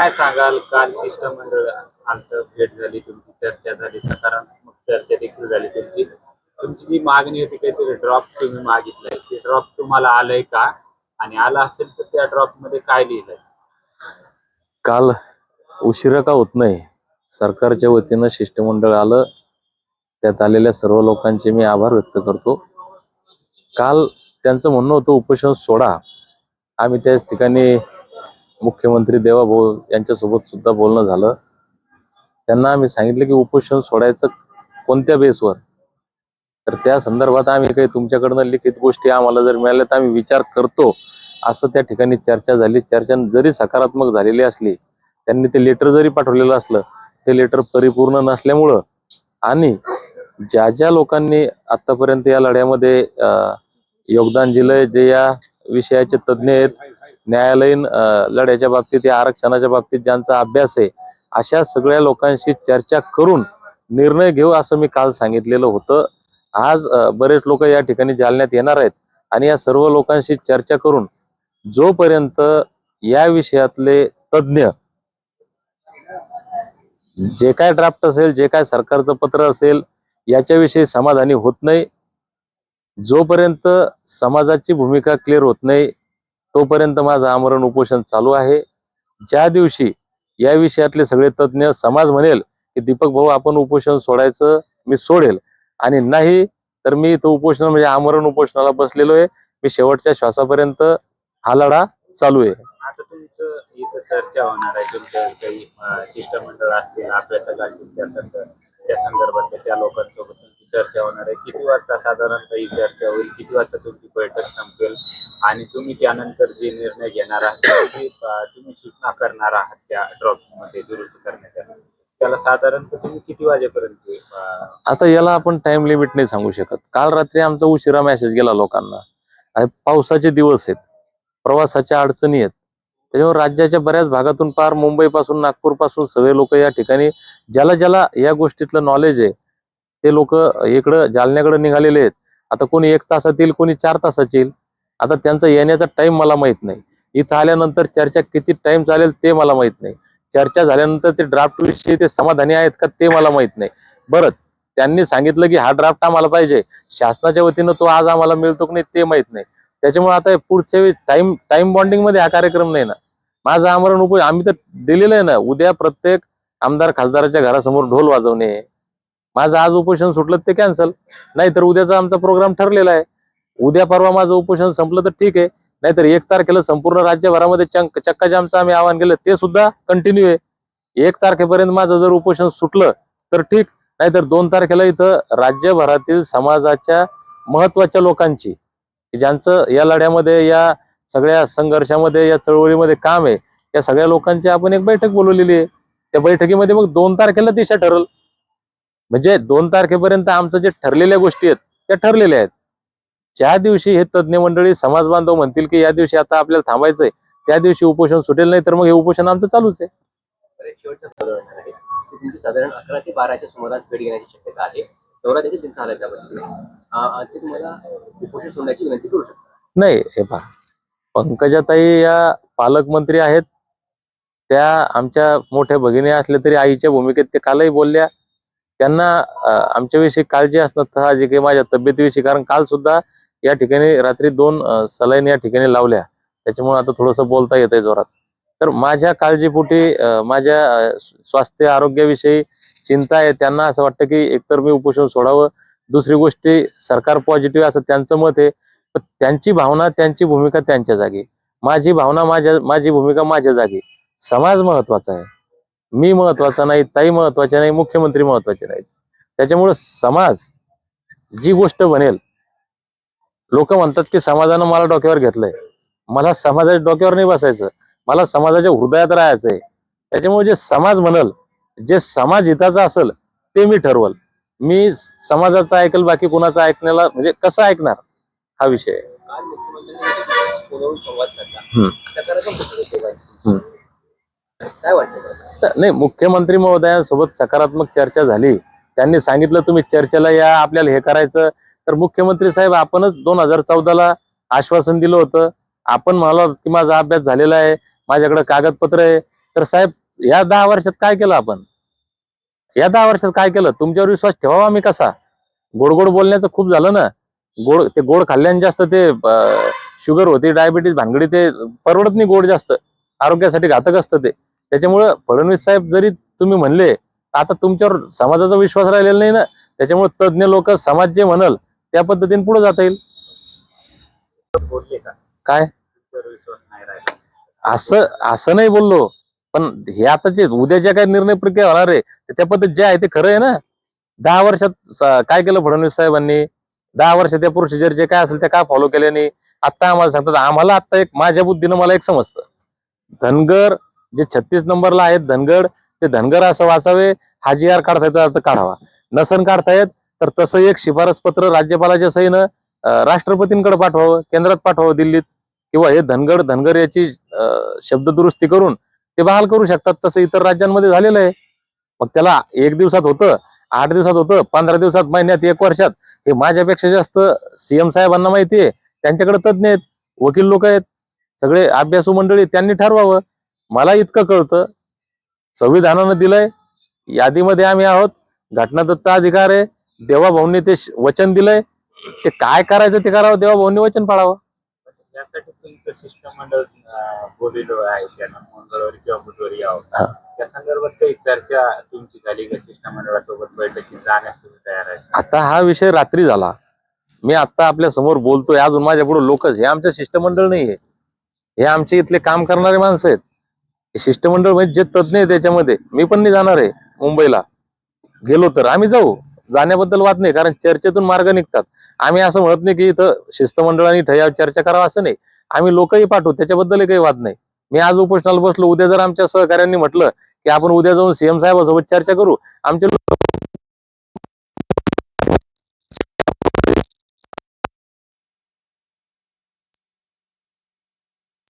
काय सांगाल? काल शिष्टमंडळ आमचं भेट झाली तुमची चर्चा झाली सकारात्मक चर्चा देखील झाली तुमची. तुमची जी मागणी होती काहीतरी ड्रॉप तुम्ही मागितलंय ते ड्रॉप तुम्हाला आलंय का? आणि आलं असेल तर त्या ड्रॉपमध्ये काय लिहिलंय? काल उशिरा का होत नाही सरकारच्या वतीनं शिष्टमंडळ आलं. त्यात आलेल्या सर्व लोकांचे मी आभार व्यक्त करतो. काल त्यांचं म्हणणं होतं उपोषण सोडा. आम्ही त्याच ठिकाणी मुख्यमंत्री देवाभाऊ यांच्यासोबत सुद्धा बोलणं झालं. त्यांना आम्ही सांगितलं की उपोषण सोडायचं कोणत्या बेसवर? तर त्या संदर्भात आम्ही काही तुमच्याकडनं लिखित गोष्टी आम्हाला जर मिळाल्या तर आम्ही विचार करतो. असं त्या ठिकाणी चर्चा झाली. चर्चा जरी सकारात्मक झालेली असली त्यांनी ते लेटर जरी पाठवलेलं असलं ते लेटर परिपूर्ण नसल्यामुळं आणि ज्या ज्या लोकांनी आतापर्यंत या लढ्यामध्ये योगदान दिलंय जे या विषयाचे तज्ज्ञ आहेत न्यायालयीन लढ्याच्या बाबतीत या आरक्षणाच्या बाबतीत ज्यांचा अभ्यास आहे अशा सगळ्या लोकांशी चर्चा करून निर्णय घेऊ असं मी काल सांगितलेलं होतं. आज बरेच लोक या ठिकाणी जालन्यात येणार आहेत आणि या सर्व लोकांशी चर्चा करून जोपर्यंत या विषयातले तज्ज्ञ जे काय ड्राफ्ट असेल जे काय सरकारचं पत्र असेल याच्याविषयी समाधानी होत नाही. जोपर्यंत समाजाची भूमिका क्लिअर होत नाही तोपर्यंत माझं आमरण उपोषण चालू आहे. ज्या दिवशी या विषयातले सगळे तज्ज्ञ समाज म्हणेल की दीपक भाऊ आपण उपोषण सोडायचं मी सोडेल. आणि नाही तर मी तो उपोषण म्हणजे आमरण उपोषणाला बसलेलो आहे. मी शेवटच्या श्वासापर्यंत हा लढा चालू आहे. आता तुमचं इथं चर्चा होणार आहे. तुमचं काही शिष्टमंडळ असतील आपल्या असतील त्या संदर्भात त्या संदर्भातल्या त्या लोकांसोबत तुमची चर्चा होणार आहे. किती वाजता साधारणतः ही चर्चा होईल? किती वाजता तुमची बैठक संपेल? आणि तुम्ही त्यानंतर जे निर्णय घेणार आहात ते, तुम्ही सूचना करणार आहात त्या ड्रॉपमध्ये दुरुस्त करण्याच्या. त्याला साधारणतः तुम्ही किती वाजेपर्यंत आता याला आपण टाइम लिमिट नाही सांगू शकत. काल रात्री आमचा उशिरा मेसेज गेला लोकांना. पावसाचे दिवस आहेत. प्रवासाच्या अडचणी आहेत. त्याच्यामुळे राज्याच्या बऱ्याच भागातून पार मुंबई पासून नागपूरपासून सगळे लोक या ठिकाणी ज्याला ज्याला या गोष्टीतलं नॉलेज आहे ते लोक इकडं जालन्याकडे निघालेले आहेत. आता कोणी एक तासात येईल कोणी चार तासात येईल आता त्यांचा येण्याचा टाइम मला माहीत नाही. इथं आल्यानंतर चर्चा किती टाइम चालेल ते मला माहीत नाही. चर्चा झाल्यानंतर ते ड्राफ्ट विषयी ते समाधानी आहेत का ते मला माहीत नाही. बरं त्यांनी सांगितलं की हा ड्राफ्ट आम्हाला पाहिजे. शासनाच्या वतीनं तो आज आम्हाला मिळतो की नाही ते माहीत नाही. त्याच्यामुळे आता पुढच्या टाइम टाइम बॉन्डिंगमध्ये हा कार्यक्रम नाही ना. माझं आमरण उप आम्ही तर दिलेलं आहे ना. उद्या प्रत्येक आमदार खासदाराच्या घरासमोर ढोल वाजवणे. माझं आज उपोषण सुटलं तर ते कॅन्सल नाहीतर उद्याचा आमचा प्रोग्राम ठरलेला आहे. उद्या परवा माझं उपोषण संपलं तर ठीक आहे. नाहीतर एक तारखेला संपूर्ण राज्यभरामध्ये चंक चक्काजामचं आम्ही आवाहन केलं ते सुद्धा कंटिन्यू आहे. एक तारखेपर्यंत माझं जर उपोषण सुटलं तर ठीक नाहीतर दोन तारखेला इथं राज्यभरातील समाजाच्या महत्त्वाच्या लोकांची ज्यांचं या लढ्यामध्ये या सगळ्या संघर्षामध्ये या चळवळीमध्ये काम आहे या सगळ्या लोकांची आपण एक बैठक बोलवलेली आहे. त्या बैठकीमध्ये मग दोन तारखेला दिशा ठरल. म्हणजे दोन तारखेपर्यंत आमचं जे ठरलेल्या गोष्टी आहेत त्या ठरलेल्या आहेत. ज्या दिवशी हे तज्ज्ञ मंडळी समाज बांधव म्हणतील की या दिवशी आता आपल्याला थांबायचंय त्या दिवशी उपोषण सुटेल नाही तर मग हे उपोषण आमचं चालूच आहे. साधारण अकरा ते बाराच्या सुमारास भेट घेण्याची शक्यता आहे. दौरा देखील त्यांचा आला त्याबद्दल. ते तुम्हाला उपोषण सोडण्याची विनंती करू शकता? नाही हे पहा. पंकजाताई या पालकमंत्री आहेत. त्या आमच्या मोठ्या भगिनी असल्या तरी आईच्या भूमिकेत ते कालही बोलल्या. त्यांना आमच्याविषयी काळजी असणं साहजिक आहे माझ्या तब्येतीविषयी कारण काल सुद्धा या ठिकाणी रात्री दोन सलाईन या ठिकाणी लावल्या. त्याच्यामुळे आता थोडंसं बोलता येत आहे जोरात. तर माझ्या काळजीपोटी माझ्या स्वास्थ्य आरोग्याविषयी चिंता आहे. त्यांना असं वाटतं की एकतर मी उपोषण सोडावं. दुसरी गोष्टी सरकार पॉझिटिव्ह असं त्यांचं मत आहे. पण त्यांची भावना त्यांची भूमिका त्यांच्या जागी. माझी भावना माझ्या माझी भूमिका माझ्या जागी. समाज महत्त्वाचा आहे. मी महत्त्वाचा नाही ताई महत्त्वाचे नाही मुख्यमंत्री महत्त्वाचे नाहीत. त्याच्यामुळे समाज जी गोष्ट बनेल लोक म्हणतात की समाजानं मला डोक्यावर घेतलंय. मला समाजाच्या डोक्यावर नाही बसायचं. मला समाजाच्या हृदयात राहायचंय. त्याच्यामुळे जे समाज म्हणल जे समाज हिताचं असेल ते मी ठरवल. मी समाजाचं ऐकल बाकी कुणाचं ऐकण्याला म्हणजे कसं ऐकणार? हा विषय नाही मुख्यमंत्री महोदयांसोबत सकारात्मक चर्चा झाली. त्यांनी सांगितलं तुम्ही चर्चेला या आपल्याला हे करायचं. तर मुख्यमंत्री साहेब आपणच दोन हजार चौदाला आश्वासन दिलं होतं. आपण मला की माझा अभ्यास झालेला आहे माझ्याकडे कागदपत्र आहे. तर साहेब या दहा वर्षात काय केलं आपण? या दहा वर्षात काय केलं? तुमच्यावर विश्वास ठेवावा मी कसा? गोड गोड बोलण्याचं खूप झालं ना. गोड ते गोड खाल्ल्याने जास्त ते शुगर होते डायबिटीज भानगडी ते परवडत नाही गोड जास्त. आरोग्यासाठी घातक असतं ते. त्याच्यामुळं फडणवीस साहेब जरी तुम्ही म्हणले आता तुमच्यावर समाजाचा विश्वास राहिलेला नाही ना. त्याच्यामुळे तज्ज्ञ लोक समाज जे म्हणल त्या पद्धतीने पुढे जाता येईल. बोलले का? काय? विश्वास नाही राहिला. असं असं नाही बोललो. पण हे आता जे उद्याच्या काय निर्णय प्रक्रिया होणार आहे ते त्या पद्धत जे आहे ते खरं आहे ना? दहा वर्षात स- काय केलं फडणवीस साहेबांनी? दहा वर्ष त्या प्रोसिजर जे काय असेल ते काय फॉलो केल्याने आता आम्हाला सांगतात आम्हाला आता एक माझ्या बुद्धीनं मला एक समजतं. धनगर जे छत्तीस नंबरला आहेत धनगड ते धनगर असं वाचावे हा जी आर काढता येतं तर काढावा. नसन काढता येत तर तसं एक शिफारस पत्र राज्यपालाच्या सहीनं राष्ट्रपतींकडे पाठवावं केंद्रात पाठवावं दिल्लीत किंवा हे धनगड धनगर याची शब्ददुरुस्ती करून ते बहाल करू शकतात तसं इतर राज्यांमध्ये झालेलं आहे. मग त्याला एक दिवसात होतं आठ दिवसात होतं पंधरा दिवसात महिन्यात एक वर्षात हे माझ्यापेक्षा जास्त सीएम साहेबांना माहिती आहे. त्यांच्याकडे तज्ज्ञ आहेत वकील लोक आहेत सगळे अभ्यासू मंडळी त्यांनी ठरवावं. मला इतकं कळतं संविधानानं दिलंय यादीमध्ये आम्ही आहोत घटनादत्त अधिकार आहे देवाभाऊंनी ते वचन दिलंय. ते काय करायचं ते करावं देवाभाऊंनी वचन पाळावं. यासाठी तुमचं शिष्टमंडळ बोललेलं आहे त्यांना मंगळवारी किंवा बुधवारी यावं. त्या संदर्भात काही चर्चा तुमची झाली का? शिष्टमंडळासोबत बैठकीत जाण्यास तुम्ही तयार आहे? आता हा विषय रात्री झाला. मी आता आपल्यासमोर बोलतोय. अजून माझ्या पुढे लोकच हे आमचं शिष्टमंडळ नाहीये. हे आमचे इथले काम करणारे माणसं आहेत. हे शिष्टमंडळ म्हणजे जे तज्ज्ञ आहे त्याच्यामध्ये. मी पण नाही जाणार आहे मुंबईला. गेलो तर आम्ही जाऊ. जाण्याबद्दल वाद नाही कारण चर्चेतून मार्ग निघतात. आम्ही असं म्हणत नाही की इथं शिष्टमंडळाने ठयाव चर्चा करावा असं नाही. आम्ही लोकही पाठवू त्याच्याबद्दलही काही वाद नाही. मी आज उपोषणाला बसलो उद्या जर आमच्या सहकाऱ्यांनी म्हटलं की आपण उद्या जाऊन सीएम साहेबांसोबत चर्चा करू आमचे